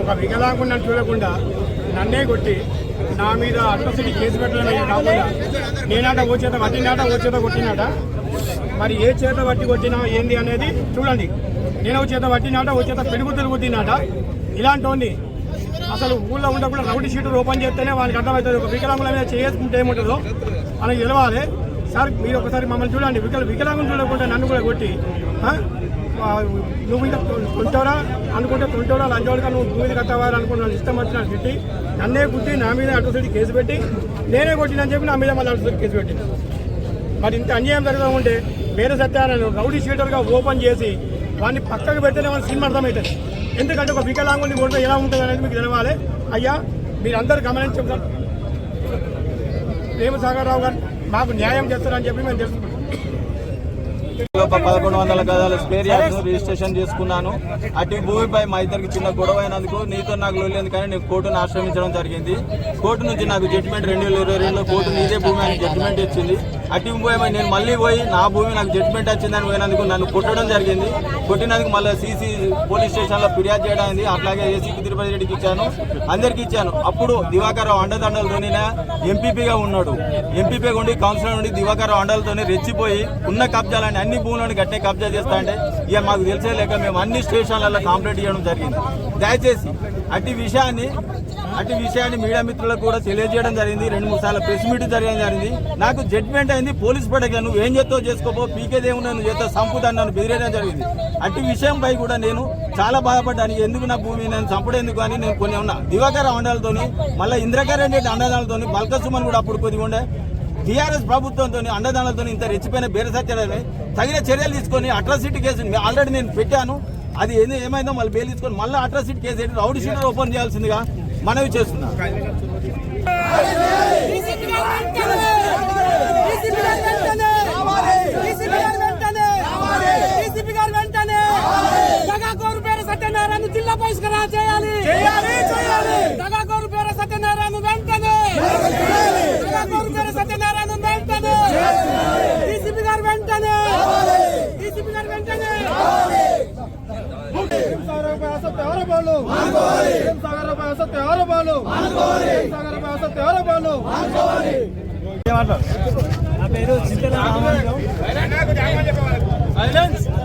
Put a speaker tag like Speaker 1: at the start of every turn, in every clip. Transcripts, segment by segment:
Speaker 1: ఒక వికలాంగుండని చూడకుండా నన్నే కొట్టి నా మీద అట్రసిటీ కేసు పెట్టడమే కాకుండా నేనాట ఓ చేత వట్టినాట ఓ చేత కొట్టినాట మరి ఏ చేత వట్టి కొట్టినా ఏంది అనేది చూడండి. నేను చేత పట్టినాట ఓ చేత పెరుగుతులు కొట్టినాట ఇలాంటి అసలు ఊళ్ళో ఉండకుండా రౌడీ షీటర్ ఓపెన్ చేస్తేనే వాళ్ళకి అర్థమవుతుంది. ఒక వికలాంగుల మీద చేసుకుంటే ఏముంటుందో అని గెలవాలి సార్ మీరు ఒకసారి మమ్మల్ని చూడండి. వికల వికలాంగులు చూడకుండా నన్ను కూడా కొట్టి నువ్వు ఇంకా కొంటారా అనుకుంటే కొంటారా లంచోడుగా నువ్వు భూమి కట్టవాలి అనుకున్న ఇష్టం వచ్చిన పెట్టి నన్నే కుట్టి నా మీద అటుసైడ్ కేసు పెట్టి నేనే కొట్టినని చెప్పి నా మీద మళ్ళీ అటుసైడ్ కేసు పెట్టి మరి ఇంత అన్యాయం జరుగుతూ ఉంటే వేరే సత్యాలను రౌడీ షీటర్గా ఓపెన్ చేసి వాడిని పక్కకు పెడితేనే వాళ్ళ సినిమా అర్థమవుతుంది. ఎందుకంటే ఒక వికలాంగుని కొడితే ఎలా ఉంటుంది అనేది మీకు తెలవాలి. అయ్యా మీరందరూ గమనించి ప్రేమసాగర్ రావు గారు మాకు న్యాయం చేస్తారని చెప్పి మేము తెలుసుకుంటాం
Speaker 2: పదకొండు వందల గదాల స్పేర్ యార్డ్ రిజిస్ట్రేషన్ చేసుకున్నాను. అటు భూమిపై మా ఇద్దరికి చిన్న గొడవ అయినందుకు నీతో నాకు లొల్లేదు కానీ నేను కోర్టును ఆశ్రమించడం జరిగింది. కోర్టు నుంచి నాకు జడ్జిమెంట్ రెండు వేల ఇరవై రెండులో కోర్టు నీదే భూమి అని జడ్జిమెంట్ ఇచ్చింది. అటు భూమి నేను మళ్ళీ పోయి నా భూమి నాకు జడ్జిమెంట్ వచ్చిందని పోయినందుకు నన్ను కొట్టడం జరిగింది. కొట్టినందుకు మళ్ళీ సీసీ పోలీస్ స్టేషన్లో ఫిర్యాదు చేయడం అయింది అట్లాగే ఏసీపీ తిరుపతి రెడ్డికి ఇచ్చాను. అందరికి ఇచ్చాను. అప్పుడు దివాకర్ రావు అండదండలతోనే ఎంపీపీగా ఉన్నాడు. ఎంపీపీగా ఉండి కౌన్సిలర్ నుండి దివాకర్ రావు అండలతోనే రెచ్చిపోయి ఉన్న కబ్జాలని అన్ని భూములను గట్టే కబ్జా చేస్తా అంటే ఇక మాకు తెలిసే లేక మేము అన్ని స్టేషన్లలో కంప్లైంట్ చేయడం జరిగింది. దయచేసి అటు విషయాన్ని అటు విషయాన్ని మీడియా మిత్రులకు కూడా తెలియజేయడం జరిగింది. రెండు మూడు సార్లు ప్రెస్ మీట్ జరగడం జరిగింది. నాకు జడ్జ్మెంట్ అయింది పోలీస్ పడక నువ్వు ఏం చేస్తావు చేసుకోపో. పీకే ఏమున్నా నువ్వు చేస్తావు సంపుతాను నన్ను బెదిరేయడం జరిగింది. అట్టి విషయంపై కూడా నేను చాలా బాధపడ్డాను. ఎందుకు నా భూమి నేను చంపడేందుకు అని నేను కొన్ని ఉన్నా దివాకర్ అండాలతోని మళ్ళీ ఇంద్రకరణ్ రెడ్డి అండదాలతోని బల్కసుమన్ కూడా అప్పుడు కొద్దిగా ఉండే టీఆర్ఎస్ ప్రభుత్వంతో అండదానాలతో ఇంత రెచ్చిపోయిన బేరసత్యాలని తగిన చర్యలు తీసుకొని అట్రాసిటీ కేసు ఆల్రెడీ నేను పెట్టాను. అది ఏంది? ఏమైందో మళ్ళీ బెయిల్ తీసుకొని మళ్ళీ అట్రాసిటీ కేసు ఏంటి? రౌడీ షీటర్ ఓపెన్ చేయాల్సిందిగా మనవి చేస్తున్నా.
Speaker 3: సత్యనారాయణ జిల్లా బహిష్కరణ చేయాలి చేయాలి. చేయాలి దగాకోరు పేరు సత్యనారాయణ వెంటనే దగాకోరు పేరు సత్యనారాయణ వెంటనే డీసీపీ గారు వెంటనే డీసీపీ గారు వెంటనే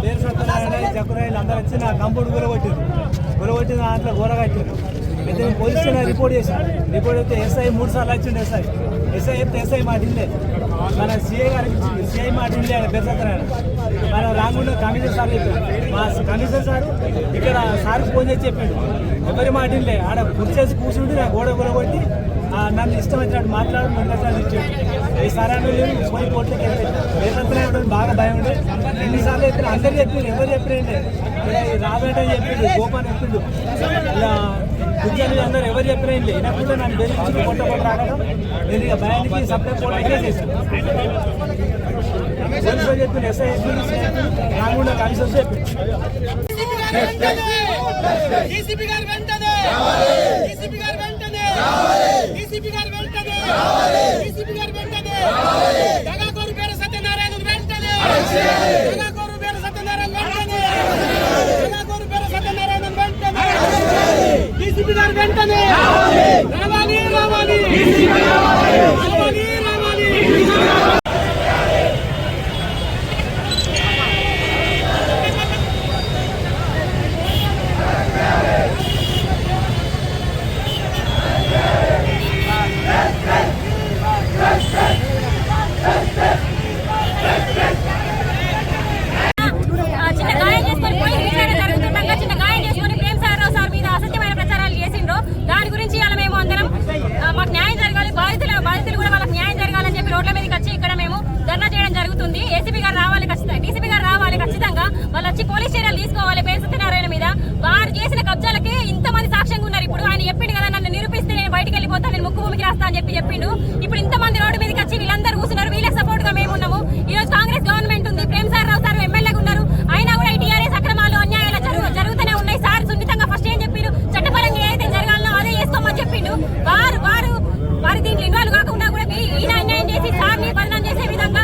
Speaker 4: పేరు జక్కురాయిలు అందరూ వచ్చి నా కంపౌండ్ గురగొట్టారు గురగొట్టిన దాంట్లో గోరగట్టారు అయితే నేను పోలీస్ స్టేషన్ రిపోర్ట్ చేశాను రిపోర్ట్ అయితే ఎస్ఐ మూడు సార్లు వచ్చిండు ఎస్ఐ ఎస్ఐ చెప్తే ఎస్ఐ మాట ఇల్లే మన సిఐ గారికి ఇచ్చింది. సిఐ మాట ఉండే ఆయన పేరు మన రాకుండా కమిషనర్ సార్ మా కమిషనర్ సార్ ఇక్కడ సార్ ఫోన్ చేసి చెప్పాడు. ఎవరి మాట ఇల్లే ఆడ కుర్చేసి కూర్చుంటే నా గోడ గురగొట్టి కొట్టి నన్ను ఇష్టం వచ్చినట్టు మాట్లాడడం నన్ను ఇచ్చాడు ఈ సరైన పోయి కోర్టుకి వెళ్ళి బాగా భయం ఉండే ఎన్నిసార్లు చెప్పిన అందరు చెప్పిండు ఎవరు చెప్పినండి రాబేట చెప్పిండు గోపాన్ చెప్పిండు. కూర్చొని అందరు ఎవరు చెప్పినండి వినకుండా నన్ను బెదిరించి కొట్ట కొట్ట రావడం నేను ఇక భయానికి సప్లై కోర్టుకే చేశాను. పోలీసులు చెప్పిండు ఎస్ఐ కమిషన్ చెప్పిండు
Speaker 3: డీసీపీ గారు వెంటనే డీసీపీ గారు వెంటనే డీసీపీ గారు వెంటనే దగాకోరు పేరు సత్యనారాయణ వెంటనే దగాకోరు పేరు సత్యనారాయణ వెంటనే దగాకోరు పేరు సత్యనారాయణ వెంటనే డీసీపీ గారు వెంటనే రావాలి రావాలి రావాలి రావాలి
Speaker 5: తీసుకోవాలి పేరు సత్యనారాయణ మీద వారు చేసిన కబ్జాలకి ఇంతమంది సాక్ష్యంగా ఉన్నారు ఇప్పుడు ఆయన చెప్పిండు కదా నన్ను నిరూపిస్తే నేను బయటికి వెళ్ళిపోతాను నేను ముక్కు భూమికి రాస్తా అని చెప్పి చెప్పిండు ఇప్పుడు ఇంతమంది రోడ్డు మీదకి వచ్చి వీళ్ళందరూ కూర్చున్నారు వీళ్ళకి సపోర్ట్గా మేము ఉన్నాము ఈ రోజు కాంగ్రెస్ గవర్నమెంట్ ఉంది ప్రేమ్ సార్ రావు సార్ ఎమ్మెల్యేగా ఉన్నారు అయినా కూడా ఈ టీఆర్ఎస్ అక్రమాలు అన్యాయాలు జరుగు జరుగుతూనే ఉన్నాయి సార్ సున్నితంగా ఫస్ట్ ఏం చెప్పారు చట్టపరంగా ఏదైతే జరగాలనో అదే చేసుకోమని చెప్పిండు వారు వారు వారి దీంట్లో ఇన్వాల్వ్ కాకుండా కూడా మీ- ఈయన అన్యాయం చేసి సార్ని బదనాం చేసే విధంగా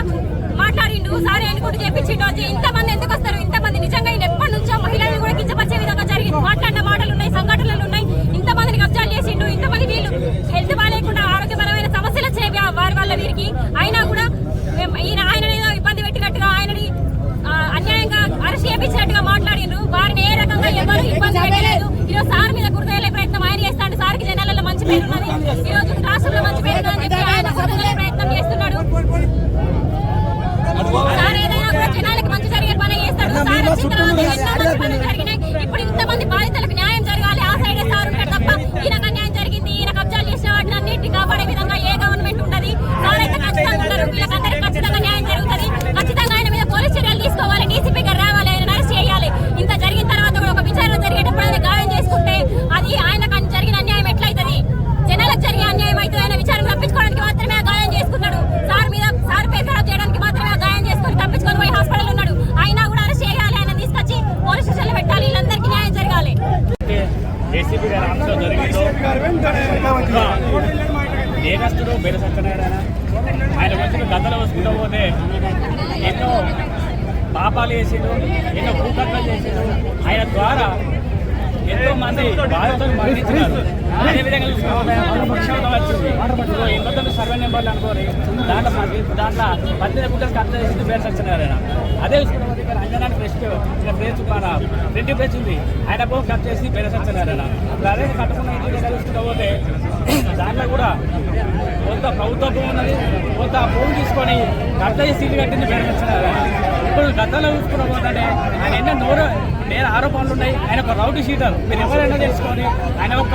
Speaker 5: మాట్లాడిండు సార్ ఎన్నుకుంటూ చెప్పించిండు అది ఇంతమంది ఎందుకు వస్తారు ఇంతమంది నిజంగా ఈయన ఎప్పటి నుంచో మహిళలను కూడా కించపరిచే విధంగా జరిగింది మాట్లాడిన మాటలు ఉన్నాయి సంఘటనలు ఉన్నాయి ఇంతమందిని కబ్జాలు చేసిండు ఇంతమంది వీళ్ళు హెల్త్ బాగాలేకుండా ఆరోగ్యపరమైన సమస్యలు వచ్చాయి వా- వారి వల్ల వీరికి అయినా కూడా ఈయన ఆయన ఇబ్బంది పెట్టినట్టుగా ఆయనని అన్యాయంగా అరెస్ట్ చేయించినట్టుగా మాట్లాడిండ్రు. వారిని ఏ రకంగా ఎవరు ఇబ్బంది పెట్టలేదు. ఈరోజు సార్ మీద గుర్తయ్యే ప్రయత్నం ఆయన చేస్తాడు. సార్కి జనాలలో మంచి పేరు ఉన్నది. ఈరోజు రాష్ట్రంలో మంచి పేరు ఉన్నదని చెప్పి ఆయన గుర్తయ్యే ప్రయత్నం చేస్తున్నాడు. సార్ ఏదైనా కూడా జనాలకి మంచి జరిగే పని చేస్తాడు. సార్ వచ్చిన తర్వాత ఎన్నో మంచి పనులు జరిగినాయి ఇప్పుడు ఇంతమంది బాధితులకు న్యాయం జరగాలి ఆ సైడే సార్ ఉంటాడు తప్ప ఈయనకు అన్యాయం జరిగింది ఈయన కబ్జాలు చేసిన వాటిని అన్నింటినీ కాపాడే విధంగా ఏ గవర్నమెంట్ ఉండదు సార్ అయితే ఖచ్చితంగా ఉన్నారు వీళ్ళకందరికీ ఖచ్చితంగా న్యాయం జరుగుతుంది ఖచ్చితంగా ఆయన మీద పోలీస్ చర్యలు తీసుకోవాలి డీసీపీ గారు రావాలి ఆయన అరెస్ట్ చేయాలి ఇంత జరిగిన తర్వాత కూడా ఒక విచారణ జరిగేటప్పుడు ఆయన గాయం చేసుకుంటే అది ఆయనకు జరిగిన అన్యాయం ఎట్లయితది జనాలకు జరిగే అన్యాయం అయితే ఆయన విచారణ తప్పించుకోవడానికి మాత్రమే ఆ గాయం చేసుకున్నాడు సార్ మీద సార్ పేరు ఖరాబ్ చేయడానికి మాత్రమే ఆ గాయం చేసుకుని తప్పించుకొని పోయి హాస్పిటల్ ఉన్నాడు అయినా కూడా అరెస్ట్ చేయాలి ఆయన తీసుకొచ్చి పోలీస్ స్టేషన్లో పెట్టాలి వీళ్ళందరికీ న్యాయం జరగాలి
Speaker 6: ఏసీపీ జరిగిందో నేరస్తుడు బెర సత్యనారాయణ. ఆయన వచ్చిన గద్దలు వస్తుందో పోతే ఎన్నో పాపాలు చేసిండు ఎన్నో భూకట్లు చేసిండు. ఆయన ద్వారా ఎంతో మంది బాధితులు మరణించినారు. అదేవిధంగా చూసుకుంటే వచ్చింది. ఎన్నో సర్వే నెంబర్లు అనుకోని దాంట్లో దాంట్లో పద్దెనిమిది గుంటలకు అర్థం చేసింది పేరు సత్యనారాయణ. అదే చూసుకుంటే ఇక్కడ అంజనానికి రెస్ట్ ఇక్కడ ప్లేస్ మన రెండు ప్లేస్ ఉంది. ఆయన భూమి కట్ చేసి పెరసొచ్చారు సత్యనారాయణ ఇప్పుడు అదే కట్టుకున్న ఇంటి దగ్గర చూసుకుంటూ పోతే దాంట్లో కూడా కొంత ప్రభుత్వ భూమి ఉన్నది కొంత భూమి తీసుకొని కట్ట చేసి ఇల్లు కట్టింది పేరు ఇప్పుడు గతంలో చూసుకున్న ఆయన ఎన్నో నోరు నేర ఆరోపణలు ఉన్నాయి. ఆయన ఒక రౌడీ షీటర్. మీరు ఎవరైనా తెలుసుకొని ఆయన ఒక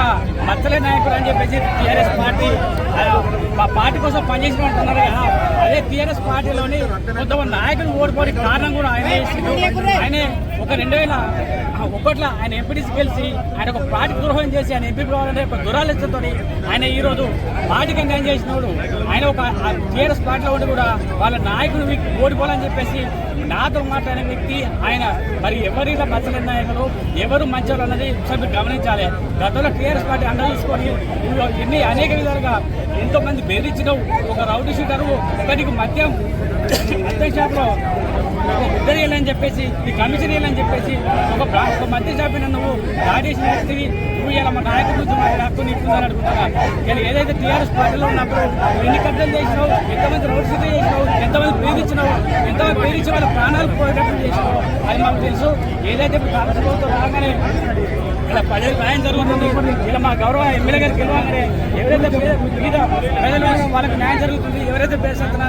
Speaker 6: మచ్చలే నాయకుడు అని చెప్పేసి టీఆర్ఎస్ పార్టీ ఆయన మా పార్టీ కోసం పనిచేసిన అంటున్నారు కదా. అదే టీఆర్ఎస్ పార్టీలోని కొంతమంది నాయకులు ఓడిపోవడానికి కారణం కూడా ఆయన. ఆయనే ఒక రెండు వేల ఒకట్ల ఆయన ఎంపీటీసీ గెలిచి ఆయన ఒక పార్టీ ద్రోహం చేసి ఆయన ఎంపీ కావాలంటే ఒక దురాలోచనతో ఆయన ఈ రోజు పార్టీకి అన్యాయం చేసినప్పుడు ఆయన ఒక టీఆర్ఎస్ పార్టీలో ఉండి కూడా వాళ్ళ నాయకుడు ఓడిపోవాలని చెప్పేసి నాతో మాట్లాడిన వ్యక్తి ఆయన మరి ఎవరిలో మచ్చలేని నాయకులు ఎవరు మంచోళ్ళు అన్నది ఒకసారి గమనించాలి. గతంలో టీఆర్ఎస్ పార్టీ అండ తీసుకొని ఎన్ని అనేక విధాలుగా ఎంతో మంది బెదిరించడం ఒక రౌడీ షీటరు ఒకరికి మద్యం మద్య షాపులో ఒక ఉద్దరి వెళ్ళని చెప్పేసి ఈ కమిషన్ వెళ్ళని చెప్పేసి ఒక ఒక మధ్య షాపిన నువ్వు రాజేసిన వ్యక్తివి నువ్వు ఇలా మా నాయకుడు నుంచి మా హక్కు నీకుందని అడుగుతున్నా ఇలా ఏదైతే టీఆర్ఎస్ పార్టీలో ఉన్నప్పుడు ఎన్ని కట్టలు చేసినావు ఎంతమంది రోడ్ చేసినావు ఎంతమంది ప్రేరించినావు ఎంతమంది ప్రేరించి వాళ్ళ ప్రాణాలు పోయేటట్టు చేసినావు అది మాకు తెలుసు. ఏదైతే కాంగ్రెస్ ప్రభుత్వం రాగానే ఇలా ప్రజలు న్యాయం జరుగుతుంది ఇలా మా గౌరవ ఎమ్మెల్యే గారికి గెలవాలంటే ఎవరైతే పేద- మీద ప్రజలు వాళ్ళకి న్యాయం జరుగుతుంది ఎవరైతే పేసత్తున్న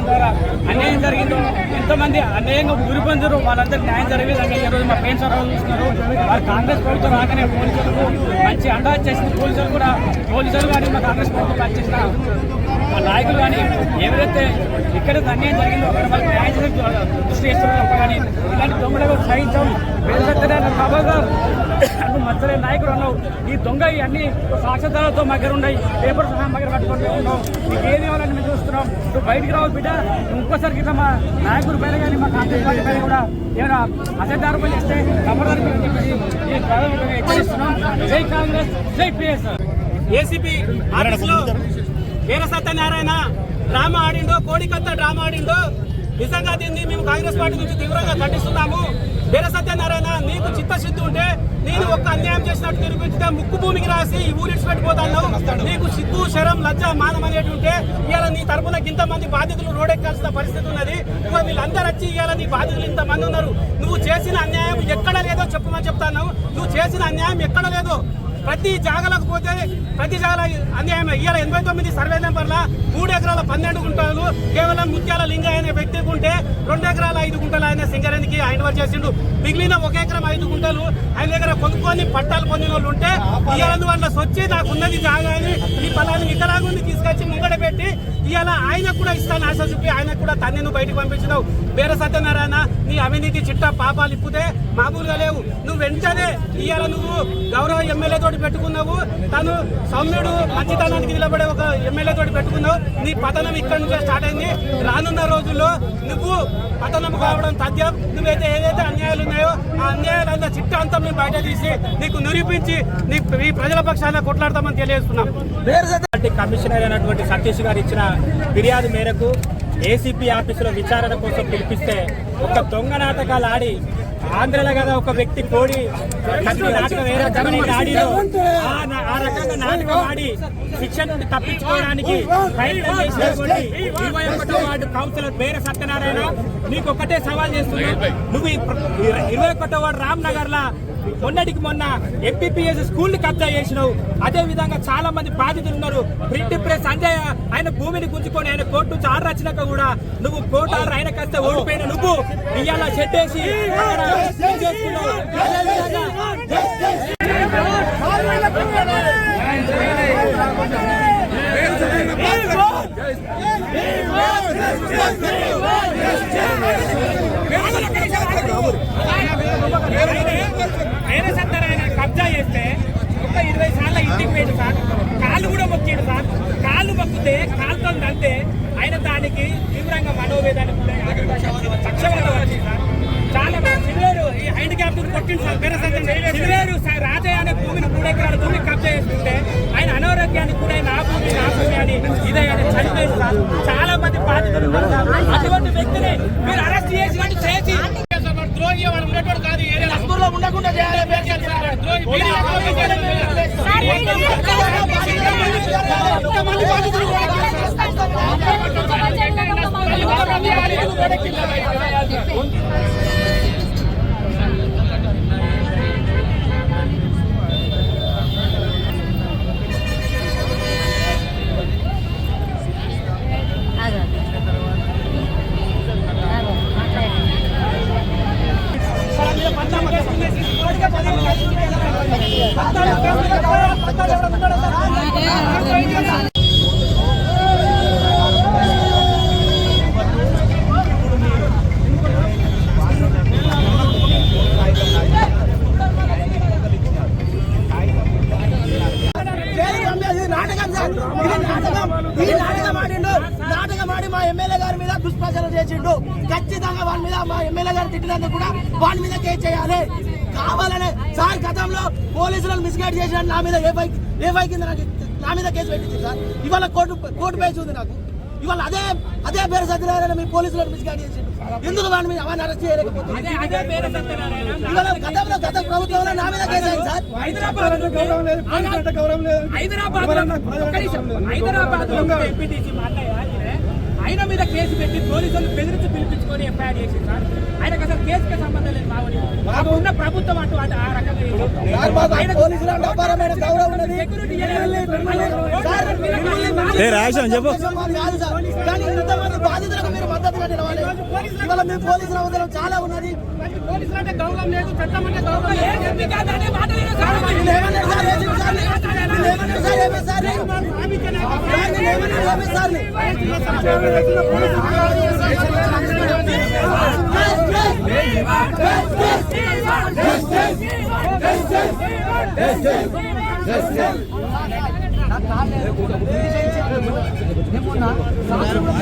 Speaker 6: ఎంతోమంది అన్యాయంగా ఊరి పొందారు వాళ్ళందరికీ న్యాయం జరిగే ఈరోజు మా పేన్స్ రావు చూస్తున్నారు వారు కాంగ్రెస్ ప్రభుత్వం రాగానే పోలీసులకు మంచి అండా చేసిన పోలీసులు కూడా పోలీసులు కానీ మా కాంగ్రెస్ ప్రభుత్వం పనిచేసిన మా నాయకులు కానీ ఎవరైతే ఇక్కడ అన్యాయం జరిగిందో అక్కడ వాళ్ళకి న్యాయం చేసే దృష్టి చేస్తున్నారు కానీ ఇలాంటి దొంగలకు సహించాం వేలసత్యనారాయణ బాబా గారు. నువ్వు మచ్చలే నాయకుడు అన్నావు. ఈ దొంగ ఇవన్నీ సాక్షాధారాలతో మగ్గర దగ్గర ఉన్నాయి. పేపర్ సహా మగ్గర దగ్గర పట్టుకొని ఉన్నావు నీకు ఏది కావాలని మేము చూస్తున్నాం. నువ్వు బయటికి రావు బిడ్డ. నువ్వు ఇంకోసారి గిట్లా మా నాయకుడి పైన కానీ మా కాంగ్రెస్ పార్టీ పైన కూడా ఏమైనా అసెదారు చేస్తే కమర్దారు చెప్పేసి ఈ హెచ్చరిస్తున్నాం. జై కాంగ్రెస్ జై పిఎస్
Speaker 1: ఏసీపీ ఆర్ఎస్లో వీర సత్యనారాయణ డ్రామా ఆడిండో కోడికత్త డ్రామా ఆడిండో. నిజంగా దీన్ని మేము కాంగ్రెస్ పార్టీ నుంచి తీవ్రంగా ఖండిస్తున్నాము. వీర సత్యనారాయణ నీకు చిత్తశుద్ధి ఉంటే నేను ఒక్క అన్యాయం చేసినట్టు నిరూపించితే ముక్కు భూమికి రాసి ఈ ఊరి పెట్టిపోతాను నీకు సిగ్గు శరం లజ్జ మానం అనేటి ఉంటే ఇవాళ నీ తరపున ఇంతమంది బాధితులు రోడెక్కాల్సిన పరిస్థితి ఉన్నది. ఇవాళ వీళ్ళందరూ వచ్చి ఇవాళ నీ బాధితులు ఇంతమంది ఉన్నారు. నువ్వు చేసిన అన్యాయం ఎక్కడ లేదో చెప్పమని చెప్తాను. నువ్వు చేసిన అన్యాయం ఎక్కడ లేదో ప్రతి జాగలకు పోతే ప్రతి జాగల అన్యాయం ఇవాళ ఎనభై తొమ్మిది సర్వే నెంబర్ల మూడు ఎకరాల పన్నెండు గుంటలు కేవలం ముత్యాల లింగ అనే వ్యక్తి ఉంటే రెండు ఎకరాల ఐదు గుంటలు ఆయన సింగరేణికి ఆయన వర్క్ చేసిండు. మిగిలిన ఒక ఎకరం ఐదు గుంటలు ఆయన దగ్గర కొనుక్కొని పట్టాలు పొందిన వాళ్ళు ఉంటే ఇవాళ వాళ్ళ సొచ్చి నాకు ఉన్నది జాగా అని ఈ ఫలాన్ని వికలాంగుని తీసుకొచ్చి ముంగడ పెట్టి ఇవాళ ఆయనకు కూడా ఇస్తాను ఆశ చూపి ఆయనకు కూడా తన్ని నువ్వు బయటకు పంపించినావు. వేరే సత్యనారాయణ నీ అవినీతి చిట్ట పాపాలు ఇప్పుతే మామూలుగా లేవు. నువ్వు వెంటనే ఇవాళ నువ్వు గౌరవ ఎమ్మెల్యే తోటి పెట్టుకున్నావు. తను సౌమ్యుడు మంచితనానికి నిలబడే ఒక ఎమ్మెల్యే తోటి పెట్టుకున్నావు. నీ పతనం ఇక్కడ నుంచే స్టార్ట్ అయింది. రానున్న రోజుల్లో నువ్వు పతనం కావడం తథ్యం. నువ్వైతే ఏదైతే అన్యాయాలు ఉన్నాయో ఆ అన్యాయాలన్న చిట్ట అంతా మేము బయట తీసి నీకు నిరూపించి నీ ఈ ప్రజల పక్షాన కొట్లాడతామని తెలియజేస్తున్నాం.
Speaker 3: పార్టీ కమిషనర్ అయినటువంటి సతీష్ గారు ఇచ్చిన ఫిర్యాదు మేరకు ఏసీపీ ఆఫీసులో విచారణ కోసం పిలిపిస్తే ఒక దొంగ నాటకాలు ఆడి ఆంధ్రలో కదా ఒక వ్యక్తి కోడి నాటకం ఏ రకమైన ఆడిలో ఆ నా- ఆ రకంగా నాటకం ఆడి శిక్ష నుండి తప్పించుకోవడానికి ప్రయత్నం చేసినటువంటి ఇరవై ఒకటో వార్డు కౌన్సిలర్ బేర సత్యనారాయణ నీకు ఒకటే సవాల్ చేస్తున్నా. నువ్వు ఇరవై ఒకటో వార్డు రామ్ నగర్ లా మొన్నటికి మొన్న ఎంపీపీఎస్ స్కూల్ కబ్జా చేసినావు. అదే విధంగా చాలా మంది బాధితులు ఉన్నారు. ప్రింట్ ప్రెస్ సంజయ్ ఆయన భూమిని గుంజుకొని ఆయన కోర్టు నుంచి ఆర్డర్ వచ్చినాక కూడా నువ్వు కోర్టు ఆర్డర్ ఆయన కాస్త ఓడిపోయిన నువ్వు. ఇవాళ చెట్టేసి Yes, సీల్ చేసుకున్నావు. అదే విధంగా ఆయన సత్తారు ఆయన కబ్జా చేస్తే ఒక ఇరవై సార్లు ఇంటికి పోయింది సార్. కాళ్ళు కూడా మొక్కాడు సార్. కాళ్ళు మొక్కితే కాలుతో అంతే ఆయన దానికి తీవ్రంగా మనోవేదానికి చాలా సిల్వేరు ఈ హ్యాండిక్యాప్ కొట్టింది సార్. వేరే సిల్వేరు రాజయ్య అనే భూమిని మూడు ఎకరాల భూమి కబ్జా చేసుకుంటే ఆయన అనారోగ్యానికి కూడా నా భూమి నా భూమి అని ఇదే ఆయన చనిపోయింది సార్ చాలా మంది బాధితులు ఉన్నారు సార్ అటువంటి వ్యక్తిని మీరు అరెస్ట్ చేసినట్టు చేసి ద్రోహి వాడు ఉన్నటువంటి కాదు ఈ ఏరియాలో. ఉండకుండా చేయాలి ద్రోహి మీరు
Speaker 5: సార్, వీళ్ళు
Speaker 1: ఎంతమంది బాధితులు కూడా ఎంతమంది బాధితులు కూడా కింద
Speaker 7: ఇది నాటకం సార్ ఇది నాటకం. ఇది నాటకం ఆడిండు. నాటకం ఆడి మా ఎమ్మెల్యే గారి మీద దుష్ప్రచారం చేసిండు. ఖచ్చితంగా వాడి మీద మా ఎమ్మెల్యే గారు తిట్టినందుకు కూడా వాడి మీద కేసు చేయాలి. కావాలనే సార్ గతంలో పోలీసులను మిస్గైడ్ చేసిన నా మీద ఏ బైక్ ఏ బైక్ కింద నాకు నా మీద కేసు పెట్టింది సార్. ఇవాళ కోర్టు కోర్టు పేసి ఉంది నాకు. ఇవాళ అదే అదే పేరు సత్యనారాయణ మీ పోలీసులను మిస్గైడ్ చేసిండు. ఎందుకు వాడి మీద అవన్నీ అరెస్ట్ చేయలేకపోతుంది గతంలో గత ప్రభుత్వంలో నా మీద కేసు అయింది సార్
Speaker 3: హైదరాబాద్ హైదరాబాద్ హైదరాబాద్ ఎంపీటీసీ మాట్లాడే ఆయన మీద కేసు పెట్టి పోలీసులు బెదిరించి పిలిపించుకొని ఎఫ్ఐఆర్ చేసి సార్ ఆయనకు అసలు కేసుకి సంబంధం లేదు మావని మాకు ఉన్న ప్రభుత్వం అటు అటు ఆ రకంగా
Speaker 8: చెప్పు
Speaker 7: బాధితులకు మీరు మద్దతుగా నిలవాలి ఇవాళ మీ పోలీసుల అవసరం చాలా ఉన్నది
Speaker 1: పోలీసులు అంటే గౌరవం